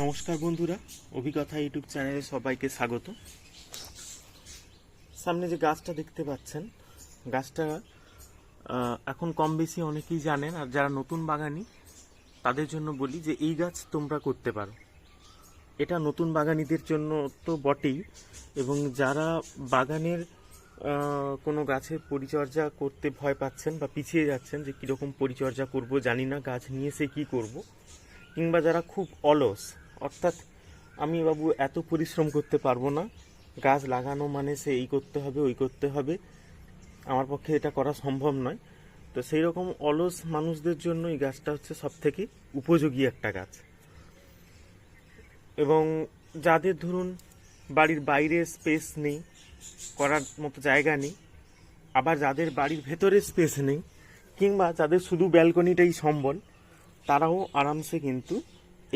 নমস্কার বন্ধুরা, অভিজ্ঞতা ইউটিউব চ্যানেলে সবাইকে স্বাগত। সামনে যে গাছটা দেখতে পাচ্ছেন, গাছটা এখন কম বেশি অনেকেই জানেন, আর যারা নতুন বাগানি, তাদের জন্য বলি যে এই গাছ তোমরা করতে পারো। এটা নতুন বাগানিদের জন্য তো বটেই, এবং যারা বাগানের কোনো গাছের পরিচর্যা করতে ভয় পাচ্ছেন বা পিছিয়ে যাচ্ছেন যে কীরকম পরিচর্যা করব, জানি না গাছ নিয়ে সে কী করব, কিংবা যারা খুব অলস অর্থাৎ আমি বাবু এত পরিশ্রম করতে পারব না। গাছ লাগানো মানে সে এই করতে হবে, ওই করতে হবে। আমার পক্ষে এটা করা সম্ভব নয়। তো সেই রকম অলস মানুষদের জন্য এই গাছটা হচ্ছে সব থেকে উপযোগী একটা গাছ। এবং যাদের ধরুন বাড়ির বাইরে স্পেস নেই, করার মতো জায়গা নেই, আবার যাদের বাড়ির ভেতরে স্পেস নেই, কিংবা যাদের শুধু ব্যালকনিটাই সম্বল, তারাও আরামসে কিন্তু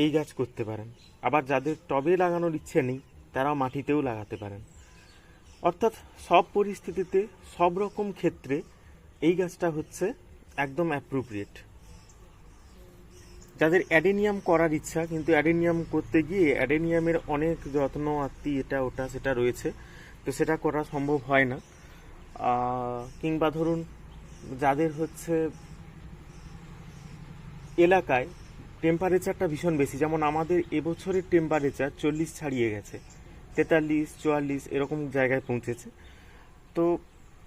এই গাছ করতে পারেন। আবার যাদের টবে লাগানোর ইচ্ছে নেই, তারাও মাটিতেও লাগাতে পারেন। অর্থাৎ সব পরিস্থিতিতে সব রকম ক্ষেত্রে এই গাছটা হচ্ছে একদম অ্যাপ্রোপ্রিয়েট যাদের অ্যাডেনিয়াম করার ইচ্ছা, কিন্তু অ্যাডেনিয়াম করতে গিয়ে অ্যাডেনিয়ামের অনেক যত্ন, আত্মি এটা, ওটা, সেটা রয়েছে, তো সেটা করা সম্ভব হয় না। কিংবা ধরুন, যাদের হচ্ছে এলাকায় টেম্পারেচারটা ভীষণ বেশি। যেমন আমাদের এবছরের টেম্পারেচার চল্লিশ ছাড়িয়ে গেছে। তেতাল্লিশ, চুয়াল্লিশ এরকম জায়গায় পৌঁছেছে। তো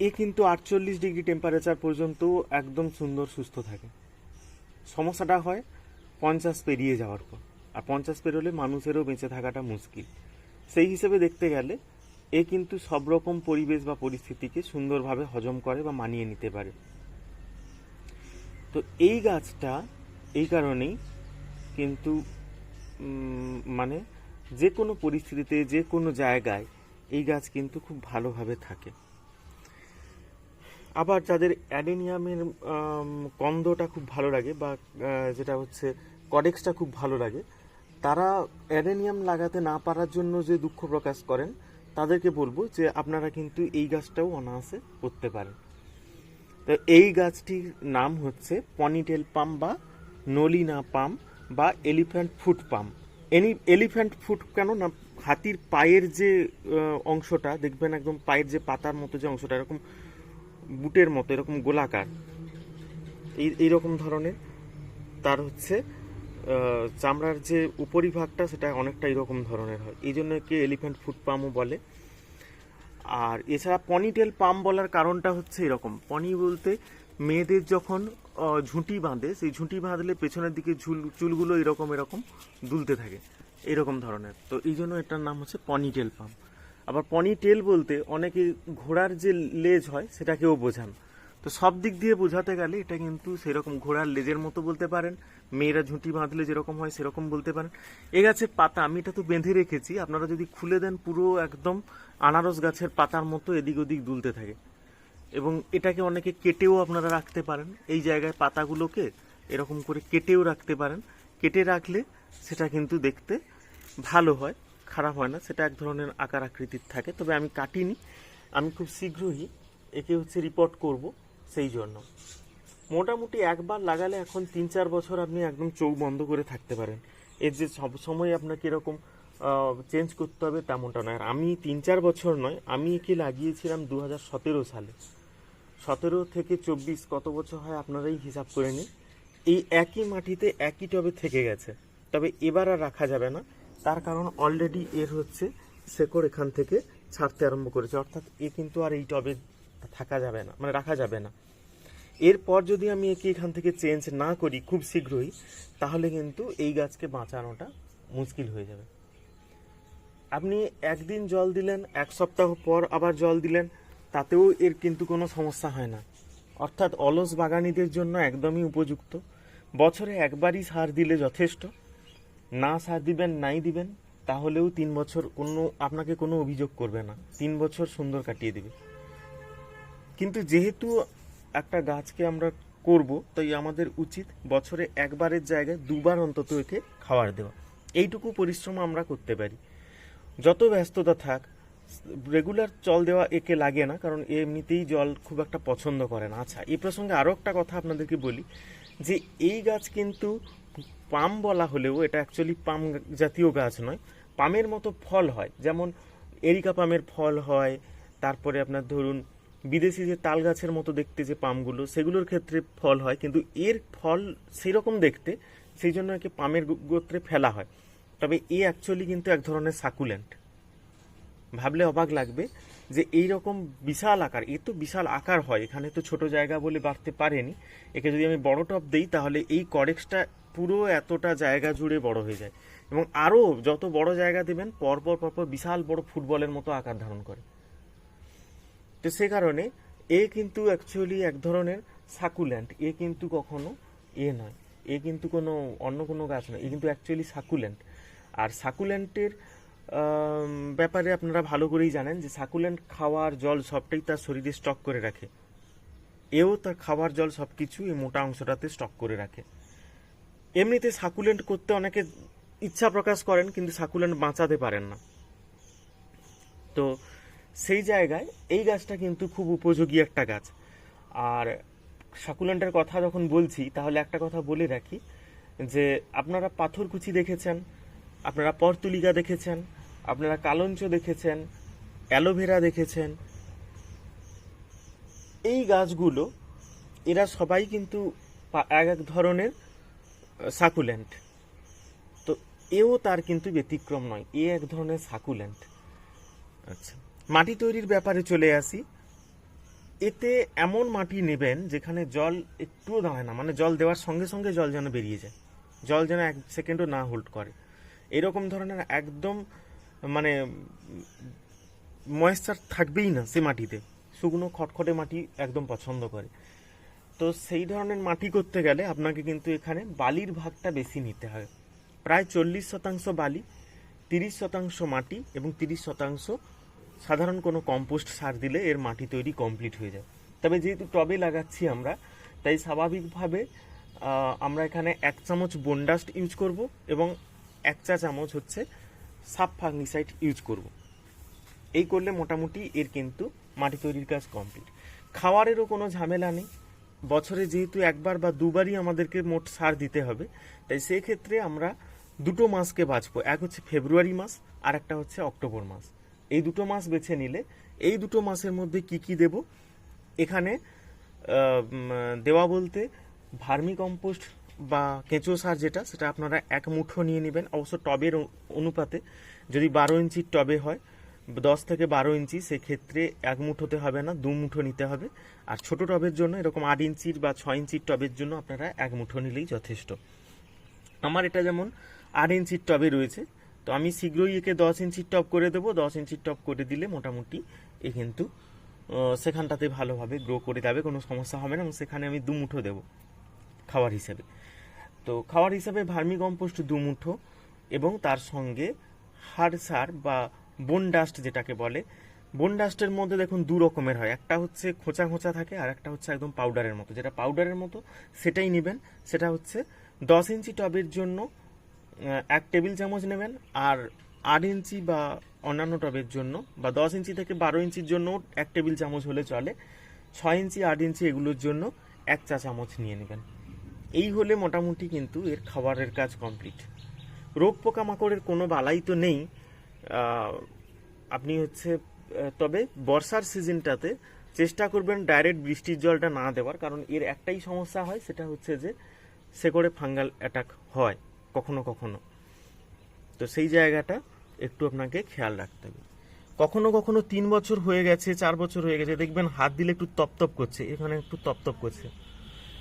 এ কিন্তু আটচল্লিশ ডিগ্রি টেম্পারেচার পর্যন্ত একদম সুন্দর, সুস্থ থাকে। সমস্যাটা হয় পঞ্চাশ পেরিয়ে যাওয়ার পর। আর পঞ্চাশ পেরোলে মানুষেরও বেঁচে থাকাটা মুশকিল। সেই হিসেবে দেখতে গেলে এ কিন্তু সব রকম পরিবেশ বা পরিস্থিতিকে সুন্দরভাবে হজম করে বা মানিয়ে নিতে পারে। তো এই গাছটা এই কারণেই কিন্তু মানে যে কোনো পরিস্থিতিতে যে কোনো জায়গায় এই গাছ কিন্তু খুব ভালোভাবে থাকে। আবার যাদের অ্যাডেনিয়ামের কন্দটা খুব ভালো লাগে বা যেটা হচ্ছে কডেক্সটা খুব ভালো লাগে, তারা অ্যাডেনিয়াম লাগাতে না পারার জন্য যে দুঃখ প্রকাশ করেন, তাদেরকে বলব যে আপনারা কিন্তু এই গাছটাও অনায়াসে করতে পারেন। তো এই গাছটির নাম হচ্ছে পনিটেল পাম বা নলিনা পাম। বা elephant foot palm any elephant foot কেন না, হাতির পায়ের যে অংশটা, দেখবেন একদম পায়ের যে পাতার মতো যে অংশটা, এরকম বুটের মতো, এরকম গোলাকার। এই, এইরকম ধরনের। তার হচ্ছে চামড়ার যে উপরিভাগটা, সেটা অনেকটা এরকম ধরনের হয়। এই জন্য একে এলিফ্যান্ট ফুট পামও বলে। আর এছাড়া পনিটেল পাম বলার কারণটা হচ্ছে এরকম। পনি বলতে মেয়েদের যখন ঝুঁটি বাঁধে, সেই ঝুঁটি বাঁধলে পেছনের দিকে ঝুল, চুলগুলো এরকম এরকম দুলতে থাকে, এরকম ধরনের। তো এই জন্য এটার নাম হচ্ছে পনিটেল পাম্প। আবার পনিটেল বলতে অনেকে ঘোড়ার যে লেজ হয়, সেটাকেও বোঝান। তো সব দিক দিয়ে বোঝাতে গেলে এটা কিন্তু সেরকম ঘোড়ার লেজের মতো বলতে পারেন, মেয়েরা ঝুঁটি বাঁধলে যেরকম হয় সেরকম বলতে পারেন। এ গাছের পাতা, আমি এটা তো বেঁধে রেখেছি, আপনারা যদি খুলে দেন পুরো একদম আনারস গাছের পাতার মতো এদিক ওদিক দুলতে থাকে। এবং এটাকে অনেকে কেটেও আপনারা রাখতে পারেন। এই জায়গায় পাতাগুলোকে এরকম করে কেটেও রাখতে পারেন। কেটে রাখলে সেটা কিন্তু দেখতে ভালো হয়, খারাপ হয় না। সেটা এক ধরনের আকার আকৃতির থাকে। তবে আমি কাটিনি। আমি খুব শীঘ্রই একে হচ্ছে রিপোর্ট করব সেই জন্য। মোটামুটি একবার লাগালে এখন তিন চার বছর আপনি একদম চোখ বন্ধ করে থাকতে পারেন। এর যে সব সময় আপনাকে এরকম চেঞ্জ করতে হবে তেমনটা নয়। আর আমি তিন চার বছর নয়, আমি একে লাগিয়েছিলাম দু হাজার সতেরো সালে। সতেরো থেকে চব্বিশ কত বছর হয় আপনারাই হিসাব করে নিন। এই একই মাটিতে একই টবে থেকে গেছে। তবে এবার আর রাখা যাবে না। তার কারণ অলরেডি এর হচ্ছে শেকড় এখান থেকে ছাড়তে আরম্ভ করেছে। অর্থাৎ এ কিন্তু আর এই টবে থাকা যাবে না মানে রাখা যাবে না। এরপর যদি আমি একে এখান থেকে চেঞ্জ না করি খুব শীঘ্রই, তাহলে কিন্তু এই গাছকে বাঁচানোটা মুশকিল হয়ে যাবে। আপনি একদিন জল দিলেন, এক সপ্তাহ পর আবার জল দিলেন তাতেও এর কিন্তু কোনো সমস্যা হয় না। অর্থাৎ অলস বাগানিদের জন্য একদমই উপযুক্ত। বছরে একবারই সার দিলে যথেষ্ট। না সার দিবেন, নাই দিবেন, তাহলেও তিন বছর কোনো, আপনাকে কোনো অভিযোগ করবে না। তিন বছর সুন্দর কাটিয়ে দিবে। কিন্তু যেহেতু একটা গাছকে আমরা করব, তাই আমাদের উচিত বছরে একবারের জায়গায় দুবার অন্তত একে খাবার দেওয়া। এইটুকু পরিশ্রম আমরা করতে পারি। যত ব্যস্ততা থাক রেগুলার জল দেওয়া একে লাগে না, কারণ এমনিতেই জল খুব একটা পছন্দ করে না। আচ্ছা এই প্রসঙ্গে আরও একটা কথা আপনাদেরকে বলি, যে এই গাছ কিন্তু পাম বলা হলেও এটা অ্যাকচুয়ালি পাম জাতীয় গাছ নয়, পামের মতো ফল হয়। যেমন এরিকা পামের ফল হয়, তারপরে আপনার ধরুন বিদেশি যে তাল গাছের মতো দেখতে যে পামগুলো, সেগুলোর ক্ষেত্রে ফল হয়, কিন্তু এর ফল সেই রকম দেখতে, সেই জন্য একে পামের গোত্রে ফেলা হয়। তবে এ অ্যাকচুয়ালি কিন্তু এক ধরনের সাকুলেন্ট ভাবলে অবাক লাগবে যে এই রকম বিশাল আকার এ তো বিশাল আকার হয়। এখানে তো ছোট জায়গা বলে বাড়তে পারেনি। একে যদি আমি বড় টপ দিই, তাহলে এই করেক্সটা পুরো এতটা জায়গা জুড়ে বড় হয়ে যায়। এবং আরও যত বড় জায়গা দেবেন, পরপর পরপর বিশাল বড় ফুটবলের মতো আকার ধারণ করে। তো সে কারণে এ কিন্তু অ্যাকচুয়ালি এক ধরনের সাকুল্যান্ড এ কিন্তু কখনো এ নয়। এ কিন্তু কোনো, অন্য কোনো গাছ নয়। এ কিন্তু অ্যাকচুয়ালি সাকুল্যান্ড আর সাকুল্যান্টের ব্যাপারে আপনারা ভালো করেই জানেন যে সাকুল্যান্ড খাওয়ার জল সবটাই তার শরীরে স্টক করে রাখে। এও তার খাবার জল সব কিছু এই মোটা অংশটাতে স্টক করে রাখে। এমনিতে সাকুলেন্ট করতে অনেকে ইচ্ছা প্রকাশ করেন, কিন্তু সাকুলেন্ট বাঁচাতে পারেন না। তো সেই জায়গায় এই গাছটা কিন্তু খুব উপযোগী একটা গাছ। আর সাকুলেন্টের কথা যখন বলছি, তাহলে একটা কথা বলে রাখি যে, আপনারা পাথরকুচি দেখেছেন, আপনারা পর্তুলিকা দেখেছেন আপনারা কালঞ্চ দেখেছেন, অ্যালোভেরা দেখেছেন। এই গাছগুলো, এরা সবাই কিন্তু এক এক ধরনের সাকুল্যান্ট। তো এও তার কিন্তু ব্যতিক্রম নয়, এ এক ধরনের সাকুল্যান্ট। আচ্ছা মাটি তৈরির ব্যাপারে চলে আসি। এতে এমন মাটি নেবেন যেখানে জল একটুও দাঁড়ায় না মানে জল দেওয়ার সঙ্গে সঙ্গে জল যেন বেরিয়ে যায়, জল যেন এক সেকেন্ডও না হোল্ড করে। এরকম ধরনের একদম মানে ময়েশ্চার থাকবেই না সে মাটিতে। শুকনো খটখটে মাটি একদম পছন্দ করে। তো সেই ধরনের মাটি করতে গেলে আপনাকে কিন্তু এখানে বালির ভাগটা বেশি নিতে হয়। প্রায় চল্লিশ শতাংশ বালি, তিরিশ শতাংশ মাটি এবং তিরিশ শতাংশ সাধারণ কোনো কম্পোস্ট সার দিলে এর মাটি তৈরি কমপ্লিট হয়ে যায়। তবে যেহেতু টবে লাগাচ্ছি আমরা, তাই স্বাভাবিকভাবে আমরা এখানে এক চামচ বনডাস্ট ইউজ করব এবং এক চা চামচ হচ্ছে সাব ফাঙ্গিসাইড ইউজ করব। এই করলে মোটামুটি এর কিন্তু মাটি তৈরির কাজ কমপ্লিট। খাওয়ারেরও কোনো ঝামেলা নেই। বছরে যেহেতু একবার বা দুবারই আমাদেরকে মোট সার দিতে হবে, তাই সেই ক্ষেত্রে আমরা দুটো মাসকে বাঁচবো। এক হচ্ছে ফেব্রুয়ারি মাস, আর একটা হচ্ছে অক্টোবর মাস। এই দুটো মাস বেছে নিলে এই দুটো মাসের মধ্যে কি কি দেব? এখানে দেওয়া বলতে ভার্মি কম্পোস্ট বা কেঁচো সার যেটা, সেটা আপনারা এক মুঠো নিয়ে নেবেন। অবশ্য টবের অনুপাতে যদি বারো ইঞ্চির টবে হয়, দশ থেকে বারো ইঞ্চি, সেক্ষেত্রে এক মুঠোতে হবে না, দু মুঠো নিতে হবে। আর ছোট টবের জন্য এরকম আট ইঞ্চির বা ছয় ইঞ্চির টবের জন্য আপনারা এক মুঠো নিলেই যথেষ্ট। আমার এটা যেমন আট ইঞ্চির টবে রয়েছে, তো আমি শীঘ্রই একে দশ ইঞ্চির টপ করে দেবো। দশ ইঞ্চির টপ করে দিলে মোটামুটি এ কিন্তু সেখানটাতে ভালোভাবে গ্রো করে যাবে, কোনো সমস্যা হবে না এবং সেখানে আমি দু মুঠো দেবো খাবার হিসেবে। তো খাবার হিসাবে ভার্মি কম্পোস্ট দু মুঠো এবং তার সঙ্গে হাড় সার বা বন ডাস্ট যেটাকে বলে বন ডাস্টের মধ্যে দেখুন দু রকমের হয়। একটা হচ্ছে খোঁচা খোঁচা থাকে আর একটা হচ্ছে একদম পাউডারের মতো। যেটা পাউডারের মতো সেটাই নেবেন। সেটা হচ্ছে দশ ইঞ্চি টবের জন্য এক টেবিল চামচ নেবেন আর আট ইঞ্চি বা অন্যান্য টবের জন্য বা দশ ইঞ্চি থেকে বারো ইঞ্চির জন্য এক টেবিল চামচ হলে চলে। ছয় ইঞ্চি, আট ইঞ্চি এগুলোর জন্য এক চা চামচ নিয়ে নেবেন। এই হলে মোটামুটি কিন্তু এর খাবারের কাজ কমপ্লিট। রোগ পোকামাকড়ের কোনো বালাই তো নেই। আপনি হচ্ছে তবে বর্ষার সিজনটাতে চেষ্টা করবেন ডাইরেক্ট বৃষ্টির জলটা না দেওয়ার, কারণ এর একটাই সমস্যা হয়, সেটা হচ্ছে যে শেকড়ে ফাঙ্গাল অ্যাটাক হয়, কখনো কখনো। তো সেই জায়গাটা একটু আপনাকে খেয়াল রাখতে হবে। কখনো কখনো তিন বছর হয়ে গেছে, চার বছর হয়ে গেছে, দেখবেন হাত দিলে একটু তপতপ করছে, এখানে একটু তপতপ করছে।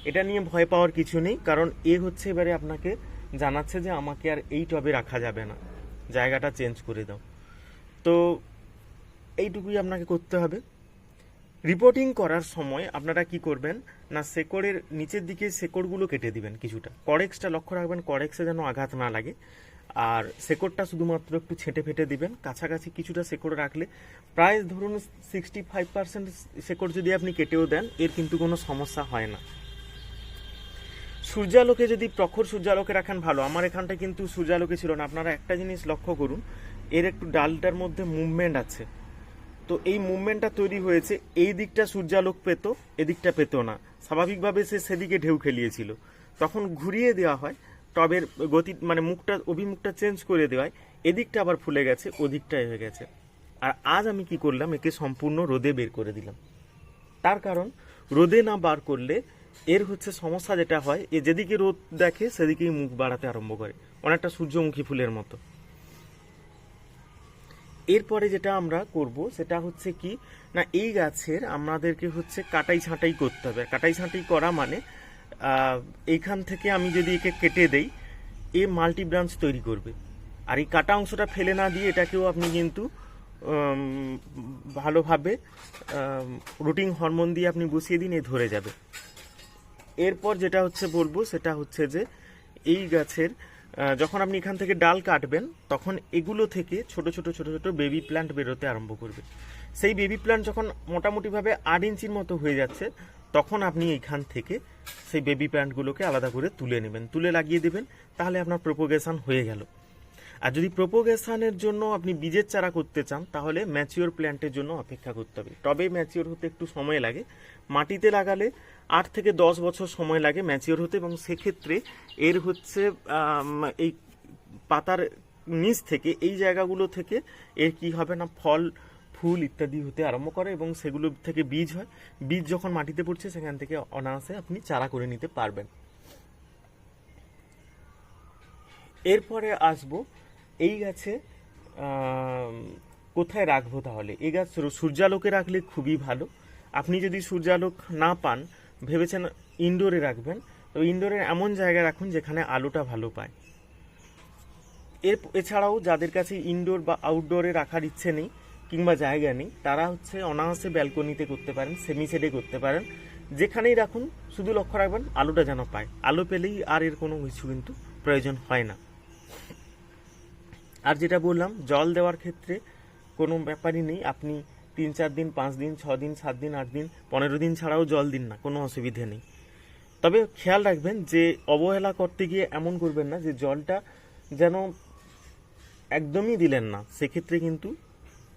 এটা নিয়ে ভয় পাওয়ার কিছু নেই, কারণ এ হচ্ছে এবারে আপনাকে জানাচ্ছে যে আমাকে আর এই টবে রাখা যাবে না। জায়গাটা চেঞ্জ করে দাও। তো এইটুকুই আপনাকে করতে হবে। রিপোর্টিং করার সময় আপনারা কি করবেন, না শেকড়ের নিচের দিকে শেকড়গুলো কেটে দিবেন কিছুটা। করেক্সটা লক্ষ্য রাখবেন করেক্সে যেন আঘাত না লাগে। আর শেকড়টা শুধুমাত্র একটু ছেঁটে ফেটে দিবেন। কাছাকাছি কিছুটা শেকড় রাখলে প্রায় ধরুন সিক্সটি ফাইভ পার্সেন্ট শেকড় যদি আপনি কেটেও দেন, এর কিন্তু কোনো সমস্যা হয় না। সূর্যালোকে যদি প্রখর সূর্যালোকে রাখেন, ভালো। আমার এখানটা কিন্তু সূর্যালোকে ছিল না। আপনারা একটা জিনিস লক্ষ্য করুন, এর একটু ডালটার মধ্যে মুভমেন্ট আছে। তো এই মুভমেন্টটা তৈরি হয়েছে, এই দিকটা সূর্যালোক পেত, এদিকটা পেত না। স্বাভাবিকভাবে সে সেদিকে ঢেউ খেলিয়েছিল। তখন ঘুরিয়ে দেওয়া হয়, টবের গতি মানে মুখটা, অভিমুখটা চেঞ্জ করে দেওয়ায় এদিকটা আবার ফুলে গেছে ওদিকটাই হয়ে গেছে। আর আজ আমি কি করলাম, একে সম্পূর্ণ রোদে বের করে দিলাম। তার কারণ, রোদে না বার করলে এর হচ্ছে সমস্যা যেটা হয়, এ যেদিকে রোদ দেখে সেদিকেই মুখ বাড়াতে আরম্ভ করে। অনেকটা সূর্যমুখী ফুলের মতো। এরপরে যেটা আমরা করব, সেটা হচ্ছে কি, না, এই গাছের আমাদেরকে হচ্ছে কাটাই ছাঁটাই করতে হবে। কাটাই ছাঁটাই করা মানে এইখান থেকে আমি যদি একে কেটে দেই, এ মাল্টি ব্রাঞ্চ তৈরি করবে। আর এই কাটা অংশটা ফেলে না দিয়ে এটাকেও আপনি কিন্তু ভালোভাবে রুটিং হরমোন দিয়ে আপনি বসিয়ে দিন, এ ধরে যাবে। এরপর যেটা হচ্ছে বলব, সেটা হচ্ছে যে এই গাছের যখন আপনি এখান থেকে ডাল কাটবেন, তখন এগুলো থেকে ছোট ছোট ছোট ছোট বেবি প্ল্যান্ট বেরোতে আরম্ভ করবে। সেই বেবি প্ল্যান্ট যখন মোটামুটিভাবে আট ইঞ্চির মতো হয়ে যাচ্ছে, তখন আপনি এখান থেকে সেই বেবি প্ল্যান্টগুলোকে আলাদা করে তুলে নেবেন। তুলে লাগিয়ে দেবেন, তাহলে আপনার প্রোপোগেশন হয়ে গেল। আর যদি প্রোপোগেশনের জন্য আপনি বীজের চারা করতে চান, তাহলে ম্যাচিওর প্ল্যান্টের জন্য অপেক্ষা করতে হবে। তবে ম্যাচিওর হতে একটু সময় লাগে। মাটিতে লাগালে আট থেকে দশ বছর সময় লাগে ম্যাচিওর হতে এবং সেক্ষেত্রে এর হচ্ছে এই পাতার নিচ থেকে, এই জায়গাগুলো থেকে এর কি হবে না, ফল, ফুল ইত্যাদি হতে আরম্ভ করে এবং সেগুলো থেকে বীজ হয়। বীজ যখন মাটিতে পড়ছে, সেখান থেকে অনায়াসে আপনি চারা করে নিতে পারবেন। এরপরে আসব এই গাছে কোথায় রাখব তাহলে? এই গাছ সূর্যালোকে রাখলে খুবই ভালো। আপনি যদি সূর্যালোক না পান, ভেবেছেন ইনডোরে রাখবেন, তো ইনডোরে এমন জায়গায় রাখুন যেখানে আলোটা ভালো পায়। এর এছাড়াও যাদের কাছে ইনডোর বা আউটডোরে রাখার ইচ্ছে নেই কিংবা জায়গা নেই, তারা হচ্ছে অনায়াসে ব্যালকনিতে করতে পারেন সেমি সেডে করতে পারেন। যেখানেই রাখুন, শুধু লক্ষ্য রাখবেন, আলোটা যেন পায়। আলো পেলেই আর এর কোনো কিছু কিন্তু প্রয়োজন হয় না। আর যেটা বললাম, জল দেওয়ার ক্ষেত্রে কোনো ব্যাপারই নেই। আপনি তিন, চার দিন, পাঁচ দিন, ছ দিন, সাত দিন, আট দিন, পনেরো দিন ছাড়াও জল দিন না, কোনো অসুবিধে নেই। তবে খেয়াল রাখবেন যে অবহেলা করতে গিয়ে এমন করবেন না যে জলটা যেন একদমই দিলেন না, সেক্ষেত্রে কিন্তু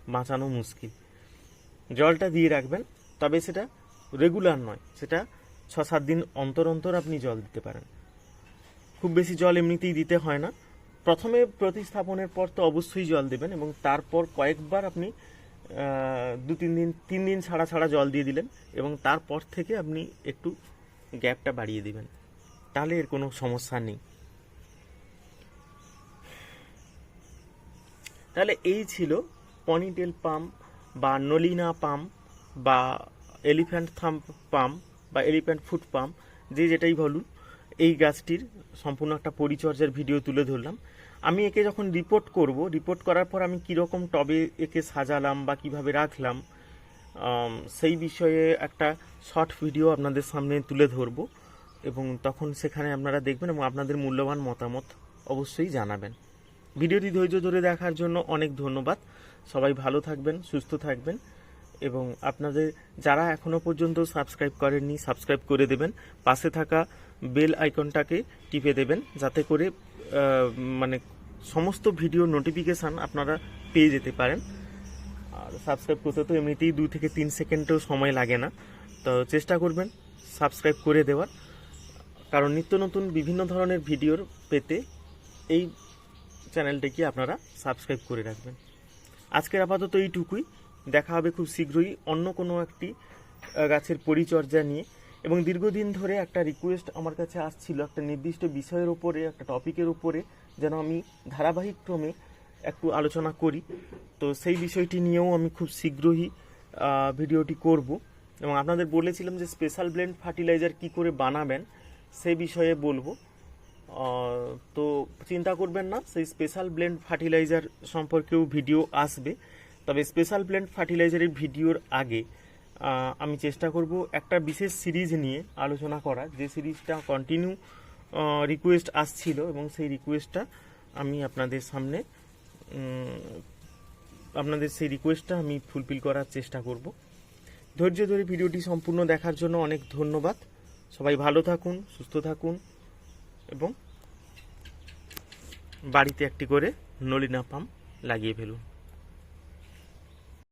বাঁচানো মুশকিল। জলটা দিয়ে রাখবেন, তবে সেটা রেগুলার নয়, সেটা ছ, সাত দিন অন্তর অন্তর আপনি জল দিতে পারেন। খুব বেশি জল এমনিতেই দিতে হয় না। প্রথমে প্রতিস্থাপনের পর তো অবশ্যই জল দেবেন এবং তারপর কয়েকবার আপনি দু, তিন দিন তিন দিন ছাড়া ছাড়া জল দিয়ে দিলেন এবং তারপর থেকে আপনি একটু গ্যাপটা বাড়িয়ে দিবেন। তাহলে এর কোনো সমস্যা নেই। তাহলে এই ছিল পনিটেল পাম্প বা নলিনা পাম্প বা এলিফ্যান্ট থাম্প পাম্প বা এলিফ্যান্ট ফুট পাম্প, যে যেটাই বলুন। এই গাছটির সম্পূর্ণ একটা পরিচর্যার ভিডিও তুলে ধরলাম। আমি একে যখন রিপোর্ট করব রিপোর্ট করার পর আমি কীরকম টবে একে সাজালাম বা কীভাবে রাখলাম সেই বিষয়ে একটা শর্ট ভিডিও আপনাদের সামনে তুলে ধরব এবং তখন সেখানে আপনারা দেখবেন এবং আপনাদের মূল্যবান মতামত অবশ্যই জানাবেন। ভিডিওটি ধৈর্য ধরে দেখার জন্য অনেক ধন্যবাদ। সবাই ভালো থাকবেন, সুস্থ থাকবেন এবং আপনাদের যারা এখনও পর্যন্ত সাবস্ক্রাইব করেননি সাবস্ক্রাইব করে দেবেন। পাশে থাকা বেল আইকনটাকে টিপে দেবেন যাতে করে মানে সমস্ত ভিডিও নোটিফিকেশান আপনারা পেয়ে যেতে পারেন। আর সাবস্ক্রাইব করতে তো এমনিতেই দু থেকে তিন সেকেন্ডও সময় লাগে না। তো চেষ্টা করবেন সাবস্ক্রাইব করে দেওয়ার। কারণ নিত্য নতুন বিভিন্ন ধরনের ভিডিওর পেতে এই চ্যানেলটিকে আপনারা সাবস্ক্রাইব করে রাখবেন। আজকের আপাতত এইটুকুই। দেখা হবে খুব শীঘ্রই অন্য কোনো একটি গাছের পরিচর্যা নিয়ে। এবং দীর্ঘদিন ধরে একটা রিকোয়েস্ট আমার কাছে আসছিল, একটা নির্দিষ্ট বিষয়ের উপরে, একটা টপিকের উপরে, যেন আমি ধারাবাহিক ক্রমে একটু আলোচনা করি। তো সেই বিষয়টি নিয়েও আমি খুব শীঘ্রই ভিডিওটি করব। এবং আপনাদের বলেছিলাম যে স্পেশাল ব্লেন্ড ফার্টিলাইজার কি করে বানাবেন, সে বিষয়ে বলব। তো চিন্তা করবেন না, সেই স্পেশাল ব্লেন্ড ফার্টিলাইজার সম্পর্কেও ভিডিও আসবে। তবে স্পেশাল ব্লেন্ড ফার্টিলাইজারের ভিডিওর আগে আমি চেষ্টা করব একটা বিশেষ সিরিজ নিয়ে আলোচনা করার। যে সিরিজটা কন্টিনিউ রিকোয়েস্ট আসছিল এবং সেই রিকোয়েস্টটা আমি আপনাদের সামনে আপনাদের সেই রিকোয়েস্টটা আমি ফুলফিল করার চেষ্টা করব। ধৈর্য ধরে ভিডিওটি সম্পূর্ণ দেখার জন্য অনেক ধন্যবাদ। সবাই ভালো থাকুন, সুস্থ থাকুন এবং বাড়িতে একটি করে নলিনা পাম্প লাগিয়ে ফেলুন।